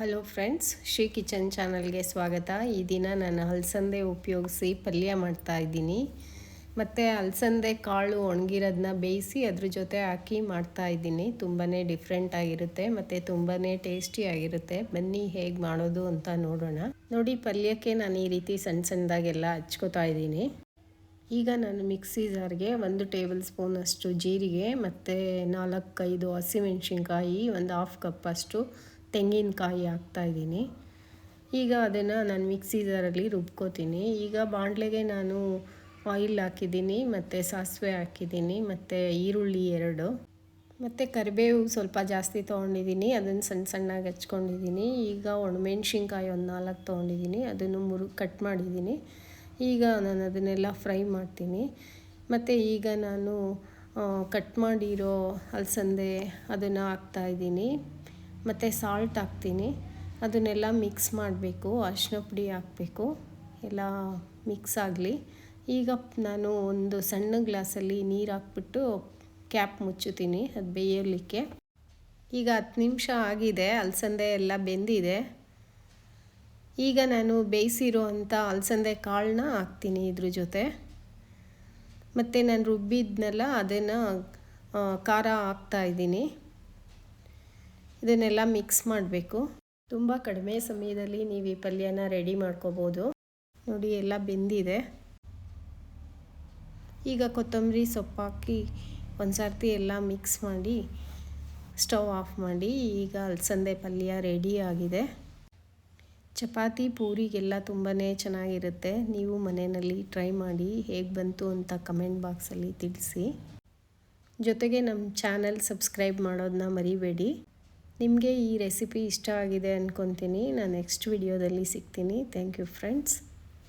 Hello friends Shri kitchen ಚಾನಲ್ಗೆ ಸ್ವಾಗತ. ಈ ದಿನ ನಾನು ಅಲಸಂದೆ ಉಪಯೋಗಿಸಿ ಪಲ್ಯ ಮಾಡ್ತಾ ಇದ್ದೀನಿ. ಮತ್ತು ಅಲಸಂದೆ ಕಾಳು ಒಣಗಿರೋದನ್ನ ಬೇಯಿಸಿ ಅದ್ರ ಜೊತೆ ಹಾಕಿ ಮಾಡ್ತಾ ಇದ್ದೀನಿ. ತುಂಬಾ ಡಿಫ್ರೆಂಟ್ ಆಗಿರುತ್ತೆ ಮತ್ತು ತುಂಬಾ ಟೇಸ್ಟಿಯಾಗಿರುತ್ತೆ ಬನ್ನಿ ಹೇಗೆ ಮಾಡೋದು ಅಂತ ನೋಡೋಣ. ನೋಡಿ ಪಲ್ಯಕ್ಕೆ ನಾನು ಈ ರೀತಿ ಸಣ್ಣ ಸಣ್ಣದಾಗೆಲ್ಲ ಹಚ್ಕೋತಾ ಇದ್ದೀನಿ. ಈಗ ನಾನು ಮಿಕ್ಸಿ ಜಾರ್ಗೆ ಒಂದು ಟೇಬಲ್ ಸ್ಪೂನ್ ಅಷ್ಟು ಜೀರಿಗೆ ಮತ್ತು ನಾಲ್ಕೈದು ಹಸಿಮೆಣ್ಸಿನ್ಕಾಯಿ, ಒಂದು ಹಾಫ್ ಕಪ್ಪಷ್ಟು ತೆಂಗಿನಕಾಯಿ ಹಾಕ್ತಾಯಿದ್ದೀನಿ ಈಗ ಅದನ್ನು ನಾನು ಮಿಕ್ಸಿ ಜಾರಲ್ಲಿ ರುಬ್ಕೋತೀನಿ. ಈಗ ಬಾಣಲೆಗೆ ನಾನು ಆಯಿಲ್ ಹಾಕಿದ್ದೀನಿ, ಮತ್ತು ಸಾಸಿವೆ ಹಾಕಿದ್ದೀನಿ, ಮತ್ತು ಈರುಳ್ಳಿ ಎರಡು. ಮತ್ತು ಕರಿಬೇವು ಸ್ವಲ್ಪ ಜಾಸ್ತಿ ತೊಗೊಂಡಿದ್ದೀನಿ, ಅದನ್ನು ಸಣ್ಣ ಸಣ್ಣಗೆ ಹಚ್ಕೊಂಡಿದ್ದೀನಿ. ಈಗ ಒಣಮೆಣ್ಸಿನ್ಕಾಯಿ ಒಂದು ನಾಲ್ಕು ತೊಗೊಂಡಿದ್ದೀನಿ, ಅದನ್ನು ಮುರು ಕಟ್ ಮಾಡಿದ್ದೀನಿ. ಈಗ ನಾನು ಅದನ್ನೆಲ್ಲ ಫ್ರೈ ಮಾಡ್ತೀನಿ. ಮತ್ತು ಈಗ ನಾನು ಕಟ್ ಮಾಡಿರೋ ಅಲಸಂದೆ ಅದನ್ನು ಹಾಕ್ತಾಯಿದ್ದೀನಿ ಮತ್ತು ಸಾಲ್ಟ್ ಹಾಕ್ತೀನಿ. ಅದನ್ನೆಲ್ಲ ಮಿಕ್ಸ್ ಮಾಡಬೇಕು ಅರಿಶಿನ ಪುಡಿ ಹಾಕಬೇಕು. ಎಲ್ಲ ಮಿಕ್ಸ್ ಆಗಲಿ. ಈಗ ನಾನು ಒಂದು ಸಣ್ಣ ಗ್ಲಾಸಲ್ಲಿ ನೀರು ಹಾಕ್ಬಿಟ್ಟು ಕ್ಯಾಪ್ ಮುಚ್ಚುತ್ತೀನಿ, ಅದು ಬೇಯಲಿಕ್ಕೆ. ಈಗ ಹತ್ತು ನಿಮಿಷ ಆಗಿದೆ, ಅಲಸಂದೆ ಎಲ್ಲ ಬೆಂದಿದೆ. ಈಗ ನಾನು ಬೇಯಿಸಿರೋ ಅಂಥ ಅಲಸಂದೆ ಕಾಳನ್ನ ಹಾಕ್ತೀನಿ ಇದ್ರ ಜೊತೆ. ಮತ್ತು ನಾನು ರುಬ್ಬಿದ್ನೆಲ್ಲ, ಅದನ್ನು ಖಾರ ಹಾಕ್ತಾಯಿದ್ದೀನಿ ಇದನ್ನೆಲ್ಲ ಮಿಕ್ಸ್ ಮಾಡಬೇಕು. ತುಂಬ ಕಡಿಮೆ ಸಮಯದಲ್ಲಿ ನೀವು ಈ ಪಲ್ಯನ ರೆಡಿ ಮಾಡ್ಕೋಬೋದು. ನೋಡಿ, ಎಲ್ಲ ಬೆಂದಿದೆ. ಈಗ ಕೊತ್ತಂಬರಿ ಸೊಪ್ಪು ಹಾಕಿ ಒಂದು ಸರ್ತಿ ಎಲ್ಲ ಮಿಕ್ಸ್ ಮಾಡಿ ಸ್ಟವ್ ಆಫ್ ಮಾಡಿ, ಈಗ ಅಲಸಂದೆ ಪಲ್ಯ ರೆಡಿ ಆಗಿದೆ. ಚಪಾತಿ, ಪೂರಿಗೆಲ್ಲ ತುಂಬಾ ಚೆನ್ನಾಗಿರುತ್ತೆ. ನೀವು ಮನೆಯಲ್ಲಿ ಟ್ರೈ ಮಾಡಿ ಹೇಗೆ ಬಂತು ಅಂತ ಕಮೆಂಟ್ ಬಾಕ್ಸಲ್ಲಿ ತಿಳಿಸಿ. ಜೊತೆಗೆ ನಮ್ಮ ಚಾನಲ್ ಸಬ್ಸ್ಕ್ರೈಬ್ ಮಾಡೋದನ್ನ ಮರಿಬೇಡಿ. ನಿಮಗೆ ಈ ರೆಸಿಪಿ ಇಷ್ಟ ಆಗಿದೆ ಅಂದ್ಕೊತೀನಿ ನಾನು ನೆಕ್ಸ್ಟ್ ವಿಡಿಯೋದಲ್ಲಿ ಸಿಗ್ತೀನಿ. Thank you friends